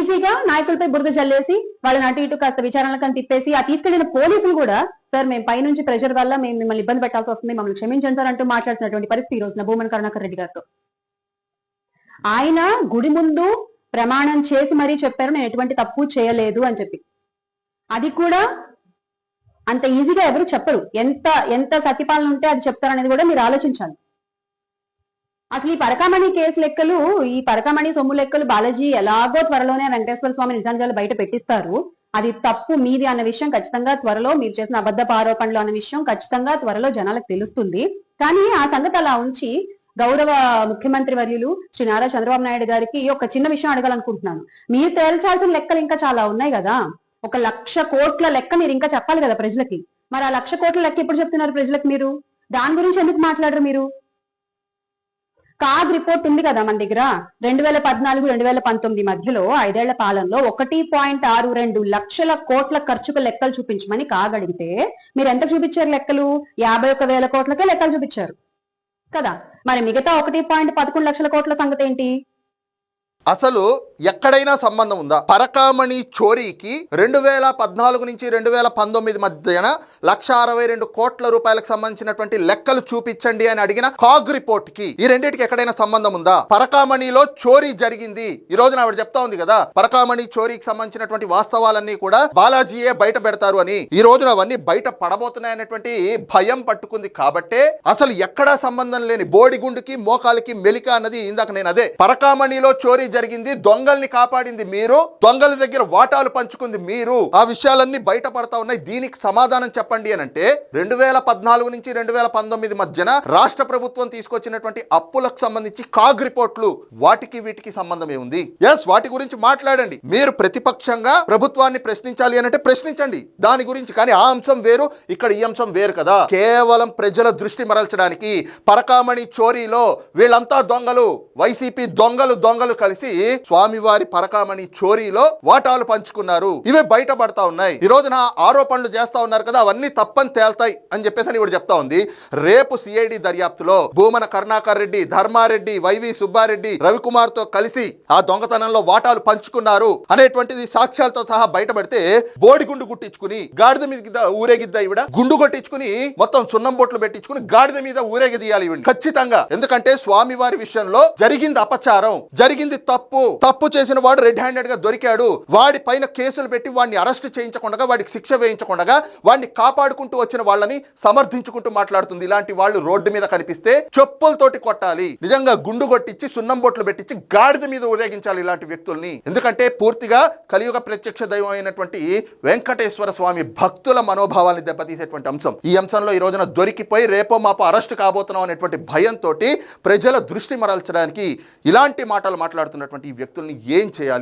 ఈజీగా నాయకులపై బురద చల్లేసి వాళ్ళని అటు ఇటు కాస్త విచారణలకు తిప్పేసి ఆ తీసుకెళ్ళిన పోలీసులు కూడా సార్ మేము పైనుంచి ప్రెషర్ వల్ల మేము మిమ్మల్ని ఇబ్బంది పెట్టాల్సి వస్తుంది మమ్మల్ని క్షమించండి సార్ అంటూ మాట్లాడుతున్నటువంటి పరిస్థితి ఈ రోజున భూమన్ కరుణాకర్ రెడ్డి గారితో. ఆయన గుడి ముందు ప్రమాణం చేసి మరీ చెప్పారు నేను ఎటువంటి తప్పు చేయలేదు అని చెప్పి. అది కూడా అంత ఈజీగా ఎవరు చెప్పరు. ఎంత ఎంత సతిపాలన ఉంటే అది చెప్తారనేది కూడా మీరు ఆలోచించాలి. అసలు ఈ పరకామణి కేసు లెక్కలు ఈ పరకామణి సొమ్ము లెక్కలు బాలాజీ ఎలాగో త్వరలోనే వెంకటేశ్వర స్వామి నిజానిజాలు బయట పెట్టిస్తారు. అది తప్పు మీది అన్న విషయం ఖచ్చితంగా త్వరలో మీరు చేసిన అబద్ధపు ఆరోపణలు అన్న విషయం ఖచ్చితంగా త్వరలో జనాలకు తెలుస్తుంది. కానీ ఆ సంగతి అలా ఉంచి గౌరవ ముఖ్యమంత్రి వర్యులు శ్రీ నారా చంద్రబాబు నాయుడు గారికి ఒక చిన్న విషయం అడగాలనుకుంటున్నాను. మీరు తేల్చాల్సిన లెక్కలు ఇంకా చాలా ఉన్నాయి కదా? ఒక లక్ష కోట్ల లెక్క మీరు ఇంకా చెప్పాలి కదా ప్రజలకి. మరి ఆ లక్ష కోట్ల లెక్క ఎప్పుడు చెప్తున్నారు ప్రజలకు మీరు? దాని గురించి ఎందుకు మాట్లాడరు మీరు? కాగ్ రిపోర్ట్ ఉంది కదా మన దగ్గర? రెండు వేల పద్నాలుగు రెండు వేల పంతొమ్మిది మధ్యలో ఐదేళ్ళ పాలనలో ఒకటి పాయింట్ ఆరు రెండు లక్షల కోట్ల ఖర్చుకు లెక్కలు చూపించమని కాగ్ అడిగితే మీరు ఎంత చూపించారు లెక్కలు? యాభై ఒక వేల కోట్లకే లెక్కలు చూపించారు. కదా? మరి మిగతా ఒకటి పాయింట్ పదకొండు లక్షల కోట్ల సంగతి ఏంటి? అసలు ఎక్కడైనా సంబంధం ఉందా? పరకామణి చోరీకి రెండు వేల పద్నాలుగు నుంచి రెండు వేల పంతొమ్మిది మధ్యన లక్ష అరవై రెండు కోట్ల రూపాయలకు సంబంధించినటువంటి లెక్కలు చూపించండి అని అడిగిన కాగ్ రిపోర్ట్కి ఈ రెండింటికి ఎక్కడైనా సంబంధం ఉందా? పరకామణిలో చోరీ జరిగింది. ఈ రోజున ఆవిడ చెప్తా ఉంది కదా పరకామణి చోరీకి సంబంధించినటువంటి వాస్తవాలన్నీ కూడా బాలాజీయే బయట పెడతారు అని. ఈ రోజున అవన్నీ బయట పడబోతున్నాయనేటువంటి భయం పట్టుకుంది కాబట్టే అసలు ఎక్కడా సంబంధం లేని బోడిగుండుకి మోకాలికి మెలిక అన్నది ఇందాక నేను అదే. పరకామణిలో చోరీ జరిగింది దొంగల్ని కాపాడింది మీరు దొంగల దగ్గర వాటాలు పంచుకుంది మీరు. ఆ విషయాలన్నీ బయట పడతా ఉన్నాయి. దీనికి సమాధానం చెప్పండి అని అంటే రెండు వేల పద్నాలుగు నుంచి రెండు వేల పంతొమ్మిది మధ్యన రాష్ట్ర ప్రభుత్వం తీసుకొచ్చినటువంటి అప్పులకు సంబంధించి కాగ్ రిపోర్ట్లు వాటికి వీటికి సంబంధం ఏముంది? ఎస్ వాటి గురించి మాట్లాడండి. మీరు ప్రతిపక్షంగా ప్రభుత్వాన్ని ప్రశ్నించాలి అని అంటే ప్రశ్నించండి. దాని గురించి కానీ ఆ అంశం వేరు ఇక్కడ ఈ అంశం వేరు కదా. కేవలం ప్రజల దృష్టి మరల్చడానికి పరకామణి చోరీలో వీళ్ళంతా దొంగలు వైసీపీ దొంగలు దొంగలు కలిసి స్వామివారి పరకామణి చోరీలో వాటాలు పంచుకున్నారు. ఇవే బయటపడతా ఉన్నాయి. ఈ రోజున ఆరోపణలు చేస్తా ఉన్నారు కదా అవన్నీ తప్పని తేల్తాయి అని చెప్పేసి ఇవి చెప్తా ఉంది. రేపు సిఐడి దర్యాప్తులో భూమన కరుణాకర్ రెడ్డి ధర్మారెడ్డి వైవి సుబ్బారెడ్డి రవికుమార్తో కలిసి ఆ దొంగతనంలో వాటాలు పంచుకున్నారు అనేటువంటిది సాక్ష్యాలతో సహా బయటపడితే బోడిగుండు గుట్టించుకుని గాడిద మీద ఊరేగిద్దా ఈవిడ గుండు కొట్టించుకుని మొత్తం సున్నం బొట్లు పెట్టించుకుని గాడిద మీద ఊరేగిదీయాలి ఈవిడ ఖచ్చితంగా. ఎందుకంటే స్వామివారి విషయంలో జరిగింది అపచారం. జరిగింది తప్పు. తప్పు చేసిన వాడు రెడ్ హ్యాండెడ్గా దొరికాడు. వాడి పైన కేసులు పెట్టి వాడిని అరెస్ట్ చేయించకుండా వాడికి శిక్ష వేయించకుండా వాడిని కాపాడుకుంటూ వచ్చిన వాళ్ళని సమర్థించుకుంటూ మాట్లాడుతుంది. ఇలాంటి వాళ్ళు రోడ్డు మీద కనిపిస్తే చెప్పులతోటి కొట్టాలి. నిజంగా గుండు కొట్టించి సున్నం బొట్లు పెట్టించి గాడిద మీద ఊరేగించాలి ఇలాంటి వ్యక్తుల్ని. ఎందుకంటే పూర్తిగా కలియుగ ప్రత్యక్ష దైవం అయినటువంటి వెంకటేశ్వర స్వామి భక్తుల మనోభావాన్ని దెబ్బతీసేటువంటి అంశం. ఈ అంశంలో ఈ రోజున దొరికిపోయి రేపో మాపో అరెస్ట్ కాబోతున్నాం అనేటువంటి భయంతో ప్రజల దృష్టి మరల్చడానికి ఇలాంటి మాటలు మాట్లాడుతున్నారు. చేస్తున్నటువంటి వ్యక్తుల్ని ఏం చేయాలి?